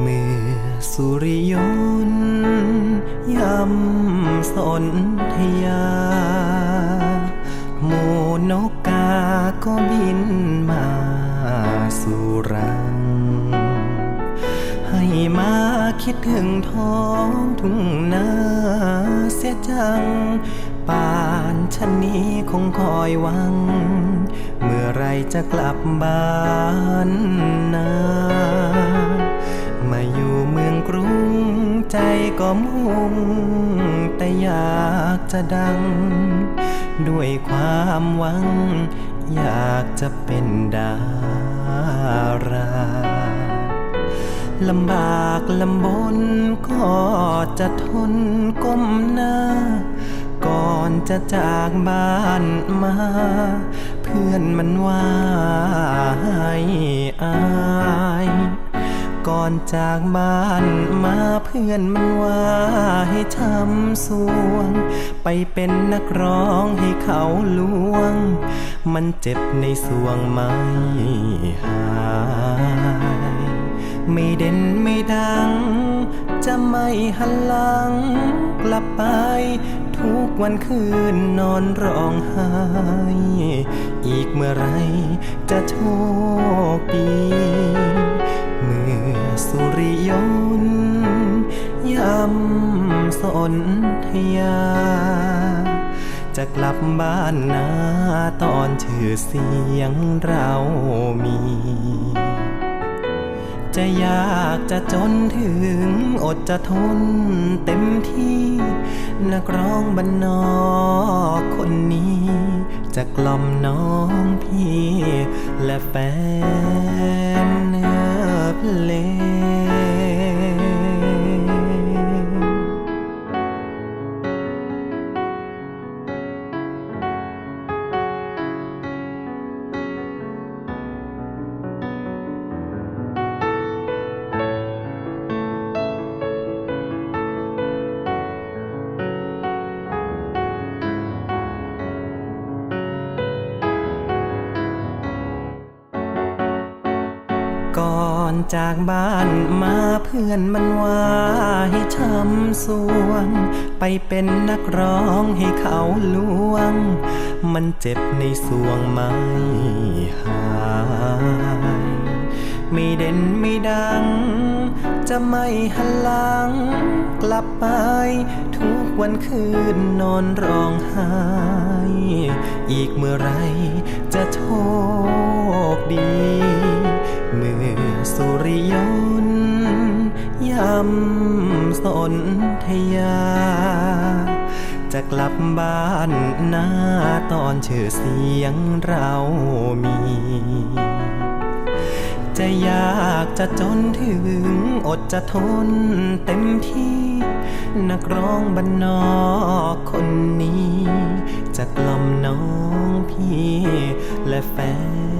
เมื่อสุริยนยำสนธยา หมูนกกาก็บินมาสู่รัง ให้มาคิดถึงท้องทุ่งนาเสียจัง ป่านฉันนี้คงคอยหวัง เมื่อไรจะกลับบ้านนามา ใจก็มุ่ง แต่อยากจะดัง ด้วยความหวัง อยากจะเป็นดาราลำบากลำบนก็จะทนก้มหน้า ก่อนจะจากบ้านมา เพื่อนมันว่าให้อาย ก่อนจากบ้านมาเพื่อนมันว่าให้ทำสวง ไปเป็นนักร้องให้เขาลวง มันเจ็บในสวงไม่หายไม่เด่นไม่ดัง จะไม่หันหลังกลับไป ทุกวันคืนนอนร้องไห้ อีกเมื่อไรจะโชคดีำสนธยา จะกลับบ้านนาตอนชื่อเสียงเรามี จะยากจะจนถึงอดจะทนเต็มที่ นักร้องบ้านนอกคนนี้ จะกล่อมน้องพี่และแฟนเนื้อเพลง ก่อนจากบ้านมาเพื่อนมันว่าให้ทำสวง ไปเป็นนักร้องให้เขาลวง มันเจ็บในสวงไม่หายไม่เด่นไม่ดัง จะไม่หันหลัง กลับไป ทุกวันคืนนอนร้องไห้ อีกเมื่อไรจะโชค นธยา จะกลับบ้านหน้าตอนเชื่อเสียงเรามี จะยากจะจนถึงอดจะทนเต็มที่ นักร้องบ้านนอกคนนี้ จะกล่อมน้องพี่และแฟน